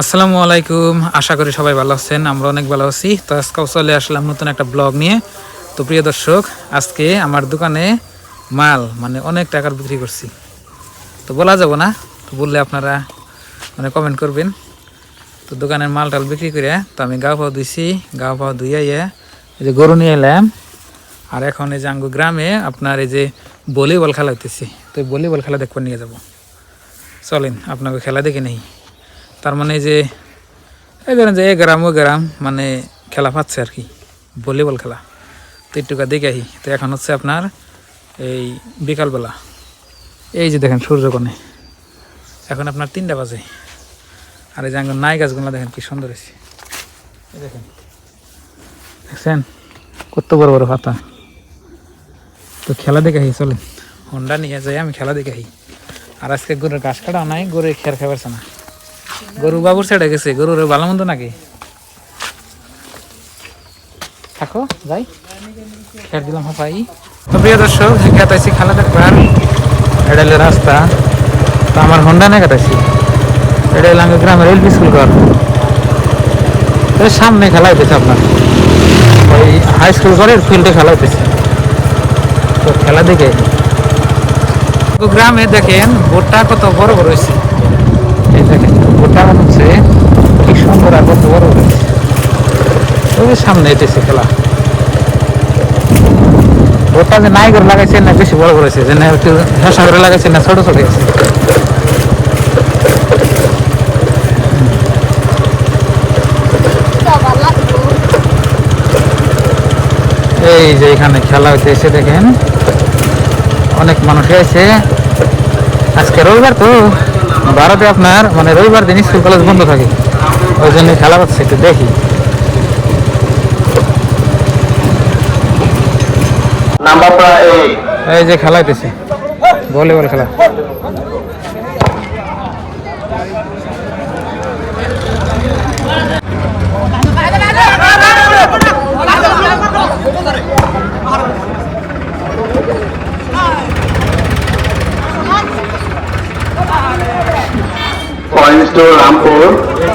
আসসালামু আলাইকুম। আশা করি সবাই ভালো আছেন, আমরা অনেক ভালো আছি। তো আজকেও চলে আসলাম নতুন একটা ব্লগ নিয়ে। তো প্রিয় দর্শক, আজকে আমার দোকানে মাল মানে অনেক টাকার বিক্রি করছি। তো বলা যাব না, তো বললে আপনারা মানে কমেন্ট করবেন। তো দোকানের মাল টাল বিক্রি করে, তো আমি গা পাও ধুইছি, গা পাও ধুইয়া ইয়ে এই যে গরু নিয়ে এলাম। আর এখন এই যে আঙ্গু গ্রামে আপনার এই যে ভলিবল খেলা হইতেছি, তো ভলিবল খেলা দেখবার নিয়ে যাব। চলেন, আপনাকে খেলা দেখে নেই। তার মানে যে, এই ধরেন যে এ গ্রাম ও গ্রাম মানে খেলা পাচ্ছে আর কি, ভলিবল খেলা। তো একটুকা দেখে আহি। তো এখন হচ্ছে আপনার এই বিকালবেলা, এই যে দেখেন সূর্যকোণে, এখন আপনার তিনটা বাজে। আর এই যে নাই গাছগুলো দেখেন কি সুন্দর হয়েছে। দেখেন, দেখছেন? কত বড় বড় পাতা। তো খেলা দেখে আহি, চলেন। হন্ডা নিয়ে যাই, আমি খেলা দেখে আহি। আর আজকে গরুর ঘাস কাটা নাই গরু খের খাবার না। গরু বাবুর ছেড়ে গেছে, গরুর ভালো মন্দ নাকি? থাকো, যাই। খের দিলাম হাফাই। তো প্রিয় দর্শক কাটাইছি খেলা দেখবার এটা রাস্তা। তো আমার হন্ডা না কাটাইছি এটা হলো আমি গ্রামের এলপি স্কুল ঘর। সামনে খেলা হইতেছে আপনার। ওই হাই স্কুল ঘরের ফিল্ডে খেলা হইতেছে তো খেলা দেখে। গ্রামে দেখেন ভোটটা কত বড় বড় হয়েছে এই হচ্ছে কি সুন্দর বড় সামনে যে নাই করে লাগাইছে না বেশি বড় যে না করে লাগাইছে না ছোট ছোট এই যে এখানে খেলা হইতে এসে দেখেন। অনেক মানুষ আছে। আজকে রবিবার তো। ভারতে আপনার মানে রবিবার দিন স্কুল কলেজ বন্ধ থাকে। ওই জন্য খেলা হচ্ছে একটু দেখি। এই। এই যে খেলা হইতেছে ভলিবল খেলা। Points Rampur,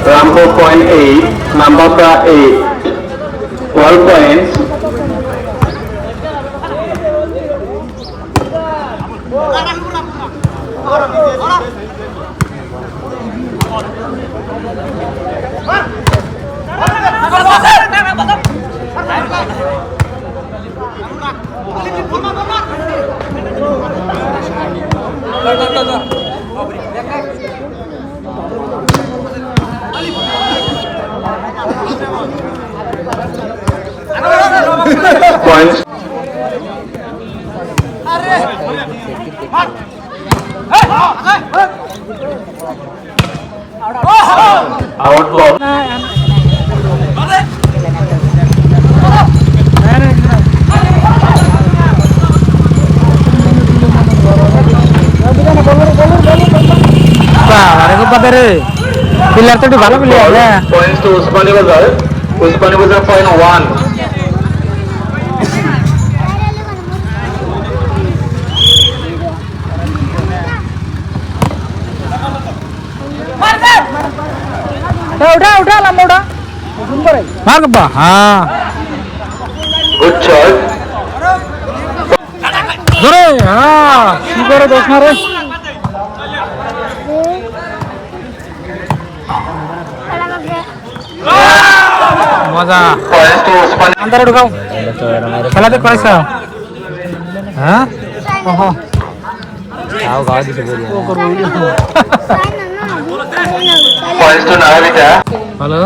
Rampur point point eight নাম্বারটা এইট টুয়েলভ আরে গো বাদারে প্লেয়ার তো একটু ভালো প্লেয়ার হ্যাঁ পয়েন্টস টু উসমানী বাজার উসমানী বাজার পয়েন্ট ওয়ান উঠা উঠা লম্বা উঠা মার গব্বা হ্যাঁ গুড শট ধরে হ্যাঁ মজা। আন্দারে ঢুকাও। খেলা দেখ করাইছ হ্যাঁ ভালো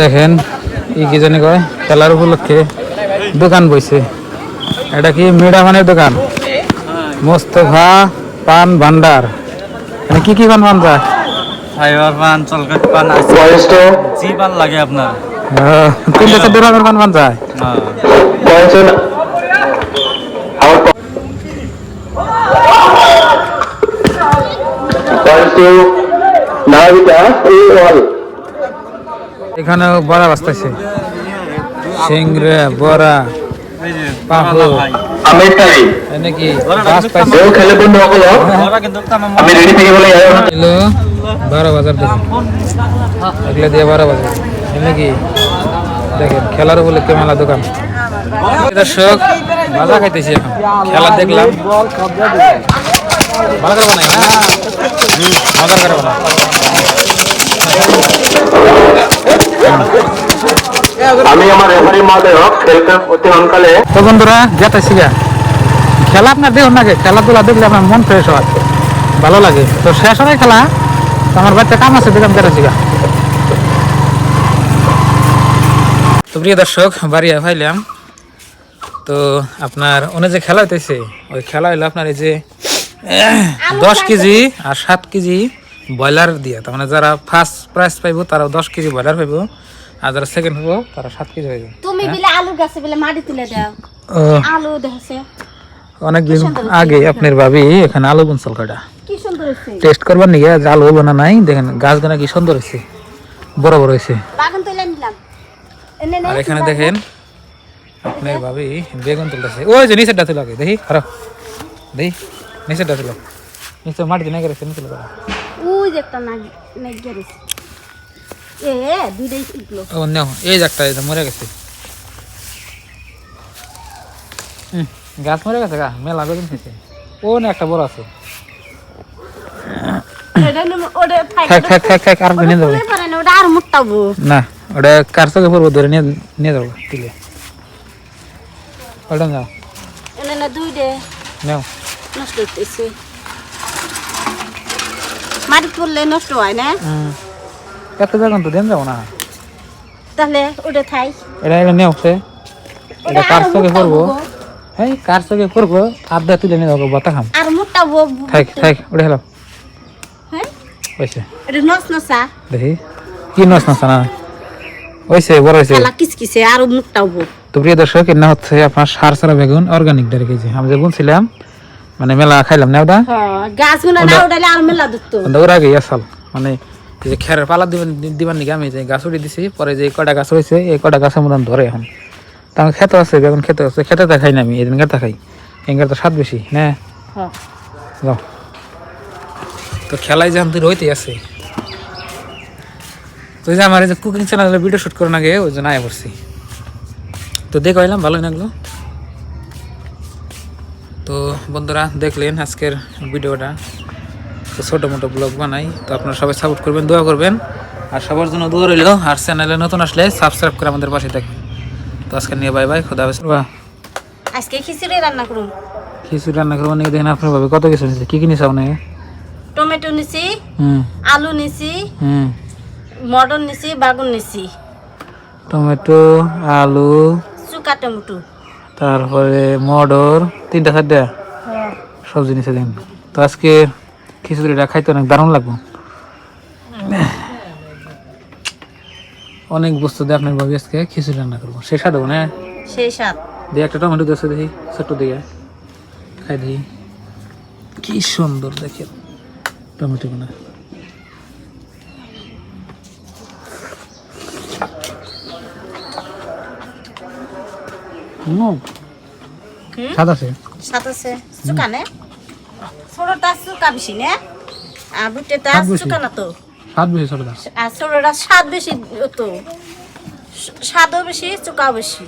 দেখেন ই কি জানি কয় খেলার উপলক্ষে দোকান বইছে। এটা কি মিঠাপানের দোকান? মোস্তফা পান ভান্ডার। এখানে কি কি পান পান যায়? ফাইবার পান চলকাট পান আছে জি পান লাগে আপনার। তিনটে চারটে রকমের পান পান যায়? হ্যাঁ এখানেও বড়া বাস্তাছে সিংড়া বড়া এই যে পাপড় বড়ালা ভাই আমির তাই এনে কি গাছ পাইছে কেউ খেলে বন্ধুসকল ওরা আমি রেডি থেকে বলে বাজার দেখুন দিয়ে বারো বাজার। এনে কি দেখেন খেলার উপলক্ষে মেলা দোকান। দর্শক মজা খাইতেছি এখন। খেলা দেখলাম। ভালো করে বানাই না মজার করে বানাই আমি আমার রেফারি মহোদয় খেলতে অতিমানকালে তো বন্ধুরা যেতেছি খেলা আপনার দেখুন না খেলাধুলা দেখলে আপনার মন ফ্রেশ হয় ভালো লাগে। তো শেষ হয় খেলা তো আমার বাচ্চা কাম আছে দেখলাম যেতেছি তো প্রিয় দর্শক বাড়ি ফাইলাম তো আপনার অনেক যে খেলা হইতেছে ওই খেলা হইল আপনার এই যে দশ কেজি আর সাত কেজি ব্রয়লার দিয়ে। তার মানে যারা ফার্স্ট প্রাইজ পাইবো তারা দশ কেজি ব্রয়লার পাইবো। আর যারা সেকেন্ড পাবো তারা সাত কেজি পাইবো তুমি বিলে আলু গাছে বিলে মাটি তুলে দাও। আলু দেখছে। অনেকদিন আগে আপনার ভাবি এখানে আলু বুনসাল কাটা কি সুন্দর হয়েছে। টেস্ট করবার নিয়ে আলু বানা নাই দেখেন গাছগুলা কি সুন্দর হয়েছে বড় বড় হয়েছে। বাগান তুলে নিলাম। আর এখানে দেখেন আপনার ভাবি বেগুন তুলতেছে। ওই যে নিচেরটা তুলো আগে দেখি হারো দেখি নিচেরটা তুলো। নিচে মাটিতে নাই গেছে নিচে। ওই যে একটা নাগ নাগ গেছে এ দুইটাই শিখলো ও নেও এই একটা মরে গেছে। হুম, গাছ মরে গেছে গা মেলা বেগুন খেয়েছে ও না একটা বড় আছে। এটা নিয়ে ওটা থাক থাক থাক থাক থাক আর নিয়ে যাবে। না ওটা আর মোটাবো না ওটা কার চোখে পড়ব ধরে নিয়ে নিয়ে যাব তুলে। ওটা নেও। নষ্ট হইতেছে। মাটি পড়লে নষ্ট হয় না। এত বেগুন তো দেন যাব না। তাহলে ওটা থাই। এটা এটা নেও সে। এটা কার মোটা হ্যাঁ কার আড্ডা তুলে নিয়ে যাব বাতা খাম। আর মোটাবো থাক থাক ওটা হেলো হ্যাঁ? ওইসে। এটা নস নসা। দেখি। কি নস নস না? ওইসে বড় হয়েছে কালা কিসকিসে আরও মোটাবো তো প্রিয় দর্শক এর না হচ্ছে আপনার সার সারা বেগুন অর্গানিক দেড় কেজি। আমি যে বুনছিলাম মানে মেলা খাইলাম না ওটা হ্যাঁ গাছগুলো না ওটালে আর মেলা কিন্তু ওর আসাল। মানে যে খেরের পালা দিবেন দিবার নাকি আমি যে গাছ উঠে দিছি পরে যে কটা গাছ হয়েছে এই কটা গাছের মতন ধরে এখন। তা আমার খেতে আছে বেগুন খেতে আছে খেতে খাই না আমি এদিন গাড়িটা খাই। এঙ্গার তো স্বাদ বেশি হ্যাঁ। যাও। তো খেলায় যখন তুই রইতে আছে। তো যে আমার এই যে কুকিং চ্যানেলে ভিডিও শুট করার আগে ওই জন্য আয় পড়ছি। তো দেখে হইলাম ভালোই লাগল। তো বন্ধুরা দেখলেন আজকের ভিডিওটা তো ছোটো মোটো ব্লগ বানাই। তো আপনারা সবাই সাপোর্ট করবেন দোয়া করবেন। আর সবার জন্য দোয়া রইল। আর চ্যানেলে নতুন আসলে সাবস্ক্রাইব করে আমাদের পাশে থাকবেন। তো আজকে নিয়ে বাই বাই খোদা হাফেজ। বাহ। আজকে খিচুড়ি রান্না করুন। খিচুড়ি রান্না করব নাকি দেখেন আপনার ভাবে। কত কিছু নিচ্ছে কি কি নিছে আপনাকে? টমেটো নিছি হুম। আলু নিছি হুম। মটর নিছি বাগুন নিছি। টমেটো আলু চুকা টমেটো। তারপরে মটর তিনটা চারটা? সবজি নিচে দিন তো আজকে খিচুড়িটা খাইতে অনেক দারুণ লাগবো। অনেক বস্তু দিয়ে আপনার ভাবি আজকে খিচুড়ি রান্না করব। সে স্বাদ না? সাত দিয়ে একটা টমেটো দিয়েছে দেখি ছোট্ট দিকে খাই দেখি। কি সুন্দর দেখে টমেটো গুলো? স্বাদ আছে? সাত আছে। ছোটটা চুকা বেশি নে? আর বুটেটা। চুকা না তো? সাত বেশি ছোটটা আর ছোটটা স্বাদ বেশি তো। স্বাদও বেশি চুকাও বেশি।